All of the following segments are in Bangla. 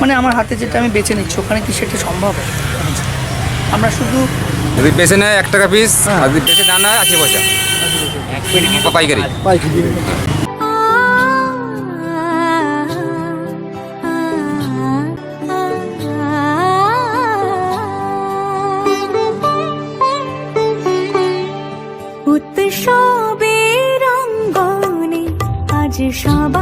মানে আমার হাতে যেটা আমি বেছে নিচ্ছি ওখানে কি সেটা সম্ভব? আমরা শুধু যদি বেছে নেয় এক টাকা পিস আর যদি বেছে না নেয় আশি পয়সা। পাইকারি। পাইকারি। উৎসবের রঙ্গনে আজ সবার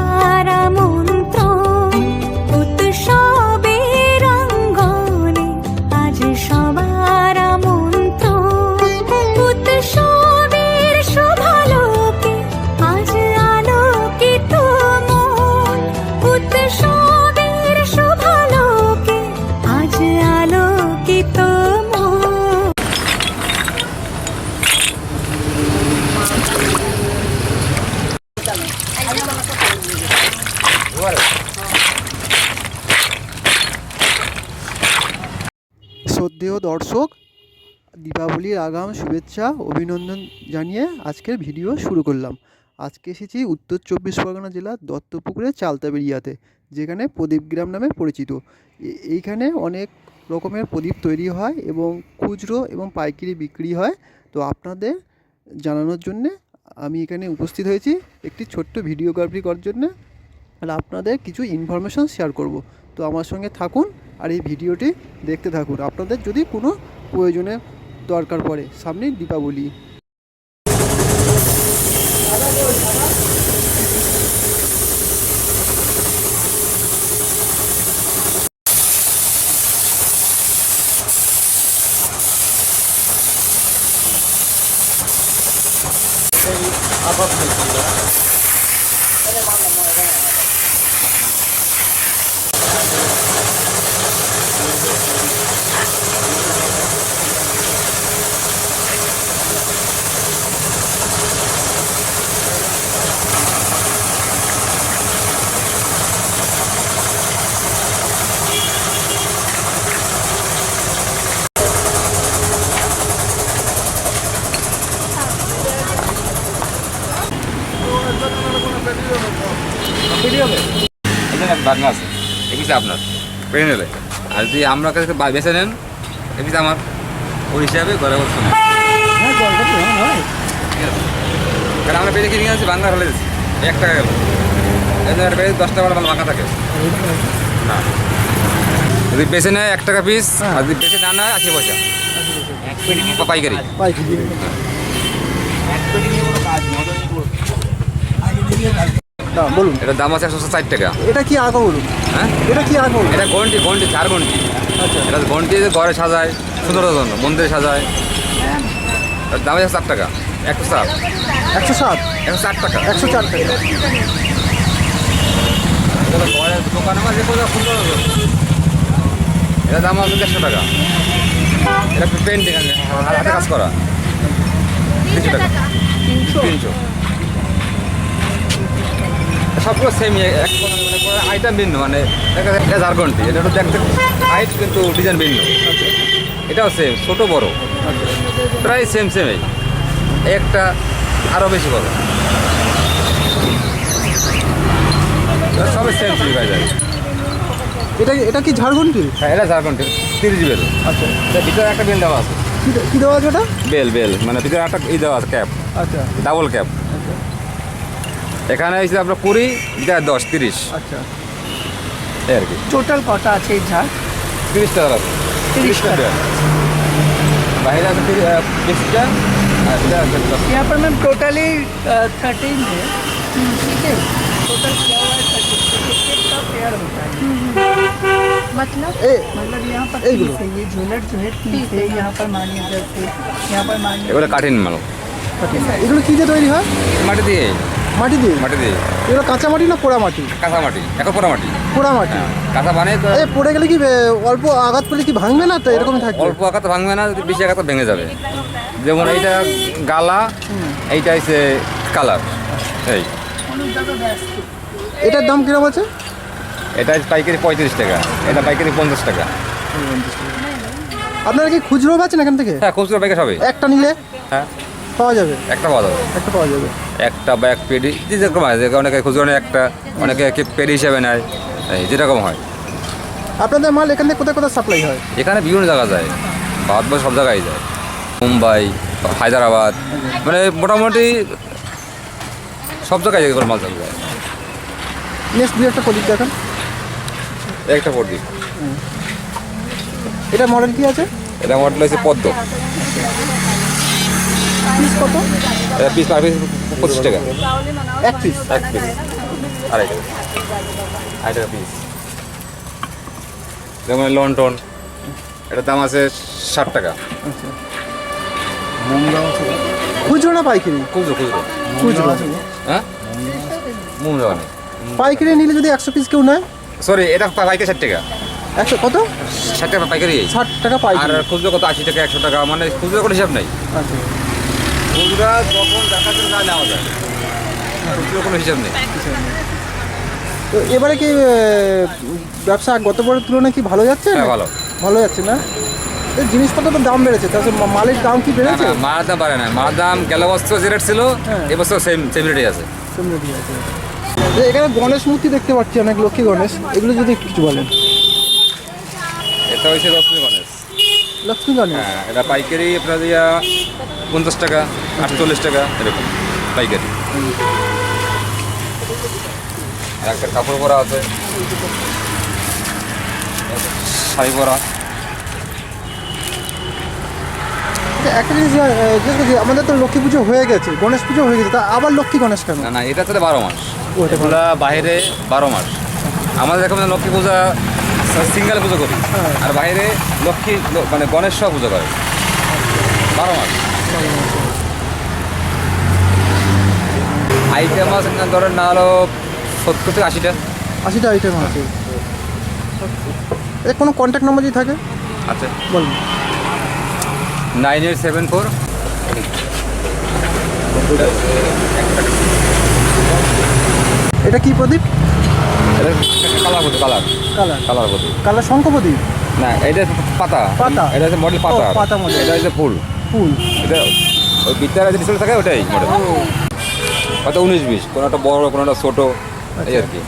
শ্রদ্ধেয় দর্শক, দীপাবলির আগাম শুভেচ্ছা, অভিনন্দন জানিয়ে আজকের ভিডিও শুরু করলাম। আজকে এসেছি উত্তর চব্বিশ পরগনা জেলার দত্তপুকুরের চালতাবেরিয়াতে যেখানে প্রদীপগ্রাম নামে পরিচিত। এইখানে অনেক রকমের প্রদীপ তৈরি হয় এবং খুচরো এবং পাইকারি বিক্রি হয়। তো আপনাদের জানানোর জন্যে আমি এখানে উপস্থিত হয়েছি একটি ছোট্ট ভিডিওগ্রাফি করার জন্যে। আর আপনাদের কিছু ইনফরমেশন শেয়ার করব। তো আমার সঙ্গে থাকুন আর এই ভিডিওটি দেখতে থাকুন। আপনাদের যদি কোনো প্রয়োজনে দরকার পড়ে সামনে দীপাবলি। আছে এই পিস আপনার? পেয়ে নিলে আর যদি আমরা কাছে বা- বেছে নেন এই পিস আমার ওই হিসাবে ঘরে বসে না কারণ আমরা পেজে কিনে আনছি বাংলা হলে এক টাকা গেল। পেজে দশ টাকা মাল বাঁকা থাকে। না। যদি বেছে নেয় এক টাকা পিস আর যদি বেছে না নেয় আশি পয়সা। পাইকারি। পাইকারি। না বলুন। এটার দাম আছে একশো ষাট টাকা। এটা কি আঁকা বলুন? হ্যাঁ? এটা কি আঁকা বলুন? এটা ঘন্টি ঘন্টি চার ঘন্টি আচ্ছা। এটা ঘন্টি যে ঘরে সাজায় সুন্দরের জন্য মন্দিরে সাজায়। এটার দাম আছে ষাট টাকা একশো ষাট। একশো সাত একশো ষাট টাকা। একশো চার টাকা। এগুলো ঘরের দোকানে আমার যে সুন্দর এটা দাম আছে দেড়শো টাকা। এটা পেন্টিং আছে হাতে কাজ করা। তিনশো টাকা। তিনশো। সবগুলো সেম এক মানে আইটেম ভিন্ন মানে দেখা এটা ঝাড়খণ্ডি এটা একটু দেখতে হাইট কিন্তু ডিজাইন ভিন্ন। এটাও সেম ছোটো বড়। প্রায় সেম সেমই একটা আরও বেশি বড়। সবই সেম সেম হয়ে যায়। এটা এটা কি ঝাড়খণ্ডি? হ্যাঁ এটা ঝাড়খণ্ডি তিরিশ বেল। আচ্ছা। এটা ভিতরে একটা বেল দেওয়া আছে। কি দেওয়া আছে ওটা? বেল বেল মানে ভিতরে একটা ই দেওয়া আছে ক্যাপ আচ্ছা। ডাবল ক্যাপ এখানে হচ্ছে আপনার কুড়ি এটা দশ তিরিশ আচ্ছা এই আর কি টোটাল কটা আছে এই ঝাড় তিরিশ টাকা আছে তিরিশ টাকা বেল বাইরে আছে তিরিশ বিশটা আর এটা আছে দশ यहाँ पर मैम टोटली थर्टीन है ठीक है टोटल क्या हुआ है थर्टीन एक का पेयर होता है मतलब এ मतलब यहाँ पर एक तीस मिनट। है ये झोलट जो है तीस है यहाँ पर मानिए जैसे यहाँ पर मानिए এগুলো কাঠিন মাল এগুলো কি দিয়ে তৈরি হয় মাটি দিয়ে মাটি দিয়ে? মাটি দিয়ে। এগুলো কাঁচা মাটি না পোড়া মাটি? কাঁচা মাটি। এখন পোড়া মাটি। পোড়া মাটি। কাঁচা বানিয়ে তো এ পড়ে গেলে কি অল্প আঘাত করলে কি ভাঙবে না? তো এরকম থাকবে অল্প আঘাত ভাঙবে না যদি বেশি আঘাত ভেঙে যাবে। যেমন এইটা গালা এইটা হচ্ছে কালার। এই। এটার দাম কীরকম আছে? এটা পাইকারি পঁয়ত্রিশ টাকা। এটা পাইকারি পঞ্চাশ টাকা। আপনারা কি খুচরো পাচ্ছেন এখান থেকে? হ্যাঁ খুচরো প্যাকেট হবে একটা নিলে? হ্যাঁ। পাওয়া যাবে? একটা পাওয়া যাবে। একটা পাওয়া যাবে। একটা বা এক পেডি যে যেরকম হয় যে অনেকে খুচরো একটা অনেকে কি পেডি হিসাবে নেয় এই যেরকম হয়। আপনাদের মাল এখান থেকে কোথায় কোথায় সাপ্লাই হয়? এখানে বিভিন্ন জায়গা যায়। ভারতবর্ষ সব জায়গায় যায়। মুম্বাই হায়দ্রাবাদ মানে মোটামুটি সব জায়গায় এগুলো মাল চালু যায় নেক্সট দুই একটা প্রদীপ দেখান। একটা প্রদীপ। এটা মডেল কি আছে? এটা মডেল হচ্ছে পদ্ম। পিস কত? পিস পার পিস পঁচিশ টাকা। এক পিস এক পিস আড়াই টাকা। আড়াই টাকা পিস যেমন লন্ঠন এটার দাম আছে ষাট টাকা। খুচরো না পাইকারি? খুচরো খুচরো। খুচরো। হ্যাঁ? মোম দেওয়া নেই। পাইকারি নিলে যদি একশো পিস কেউ নেয়? সরি এটা পাইকারি ষাট টাকা। একশো কত? ষাট টাকা পাইকারি ষাট টাকা আর পাইকারি খুচরো কত? আশি টাকা একশো টাকা। মানে খুচরো কোনো হিসাব নেই। আচ্ছা। খুচরা যখন দেখা যায় না নেওয়া যায় কোনো হিসাব নেই। তো এবারে কি ব্যবসা গত বছরের তুলনায় কি ভালো যাচ্ছে? হ্যাঁ? ভালো। ভালো যাচ্ছে না? এই জিনিসপত্র তো দাম বেড়েছে মা- মালের দাম কি বেড়েছে? মার দাম বাড়ে না। মার দাম গেল বছর যে রেট ছিল। এবছর সেম সেম রেটই আছে। এখানে গণেশ মূর্তি দেখতে পাচ্ছি অনেক লক্ষ্মী গণেশ। এগুলো যদি একটু কিছু বলেন। এটা হচ্ছে লক্ষ্মী গণেশ। লক্ষ্মী গণেশ হ্যাঁ এটা পাইকারি আপনার দিয়া পঞ্চাশ টাকা আটচল্লিশ টাকা এরকম পাইকারি। একটা কাপড় পরা আছে। শাড়ি পরা। আচ্ছা, একটা জিনিস আমাদের তো লক্ষ্মী পুজো হয়ে গেছে গণেশ পুজো হয়ে গেছে তা আবার লক্ষ্মী গণেশ কেন? না না এটা তো বারো মাস। ও, বাইরে বারো মাস। আমাদের এখন লক্ষ্মী পূজা সিঙ্গেল পুজো করি। আর বাইরে লক্ষ্মী মানে গণেশ সহ পুজো করে। বারো মাস। আইটেম আছে ধরেন না হলো সত্তর থেকে আশিটা। আশিটা আইটেম আছে। এর কোনো কন্ট্যাক্ট নাম্বার যদি থাকে? আছে বলুন। Nine eight seven four. এটা কি প্রদীপ? কালার প্রদীপ কালার। কালার। কালার প্রদীপ কালার শঙ্খ না এটা পাতা। পাতা? এটা হচ্ছে মডেল পাতা পাতা মডেল এটা হচ্ছে ফুল। ফুল। এটা ওই বিদ্যালয় যে ডিসপ্লে থাকে ওটাই মডেল হয়তো উনিশ বিশ কোনো একটা বড় কোনো একটা ছোটো এই আর কি?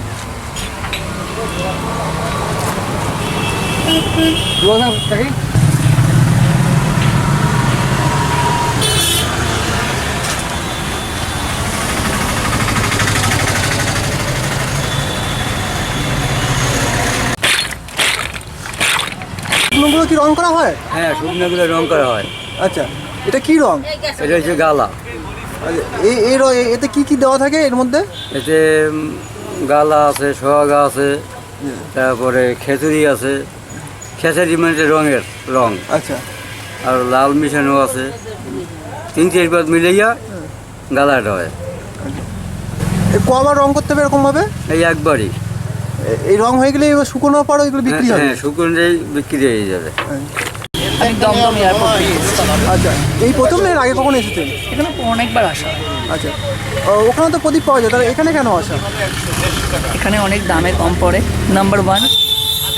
শুকনোগুলো কি রং করা হয়? হ্যাঁ শুকনোগুলো রং করা হয়। আচ্ছা এটা কি রং? এটা হচ্ছে গালা। আচ্ছা, এই এই র- এতে কি কি দেওয়া থাকে এর মধ্যে? এতে গালা আছে সোহাগা আছে তারপরে খেচুরি আছে। খেসারি মানে রঙের রং। আচ্ছা। আর লাল মিশানো আছে। তিন চারবার মিলাইয়া গালাটা হয়। এই কবার রং করতে হবে এরকম ভাবে এই একবারই। এই রং হয়ে গেলে এবার শুকনোর পর এগুলো বিক্রি হবে? হ্যাঁ শুকনোটাই বিক্রি হয়ে যাবে। আচ্ছা এই প্রথম না এর আগে কখন এসেছেন এখানে অনেকবার আসা। আচ্ছা ওখানে তো প্রদীপ পাওয়া যায় তাহলে এখানে কেন আসা? এখানে অনেক দামে কম পড়ে। নাম্বার ওয়ান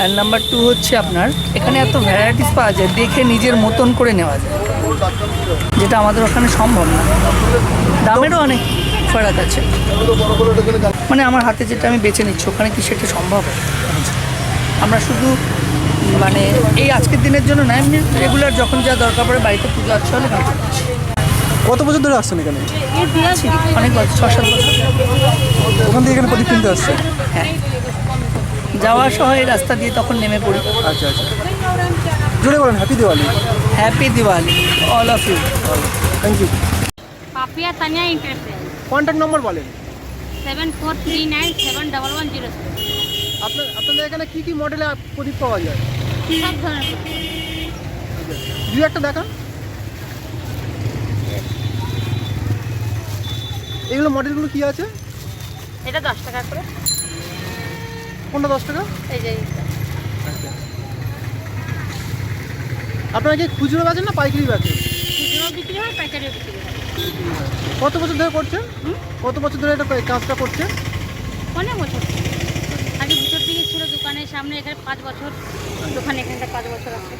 আর নাম্বার টু হচ্ছে আপনার এখানে এত ভ্যারাইটিস পাওয়া যায় দেখে নিজের মতন করে নেওয়া যায়। যেটা আমাদের ওখানে সম্ভব না। দামেরও অনেক। ফারাক আছে। মানে আমার হাতে যেটা আমি বেছে নিচ্ছি ওখানে কি সেটা সম্ভব? আমরা শুধু মানে এই আজকের দিনের জন্য না এমনি রেগুলার যখন যা দরকার পড়ে বাড়িতে পুজো আচ্ছা হলে। কত বছর ধরে আসছেন এখানে? অনেক বছর ছ সাত বছর। ওখান থেকে এখানে প্রদীপ কিনতে আসছে হ্যাঁ। যাওয়া আসা হয় এই রাস্তা দিয়ে তখন নেমে পড়ি। আচ্ছা আচ্ছা। জোরে বলেন happy Diwali happy Diwali all of you thank you Papiya Tania enterprise contact number বলেন। Seven four three nine seven double one zero আপনার আপনাদের এখানে কি কি মডেলে প্রদীপ পাওয়া যায়? সব ধরনের। দু একটা দেখান। এগুলো মডেলগুলো কি আছে? এটা দশ টাকা করে। কোনটা দশ টাকা? এই যে আপনারা কি খুচরো বেচেন না পাইকারি বেচেন? খুচরো বিক্রি হয় পাইকারিও বিক্রি হয়। কত বছর ধরে করছেন? কত বছর ধরে এটা কাজটা করছেন? অনেক বছর আগে ভিতর দিকে ছিল দোকানের সামনে এখানে পাঁচ বছর। দোকানে এখানটা পাঁচ বছর আছে।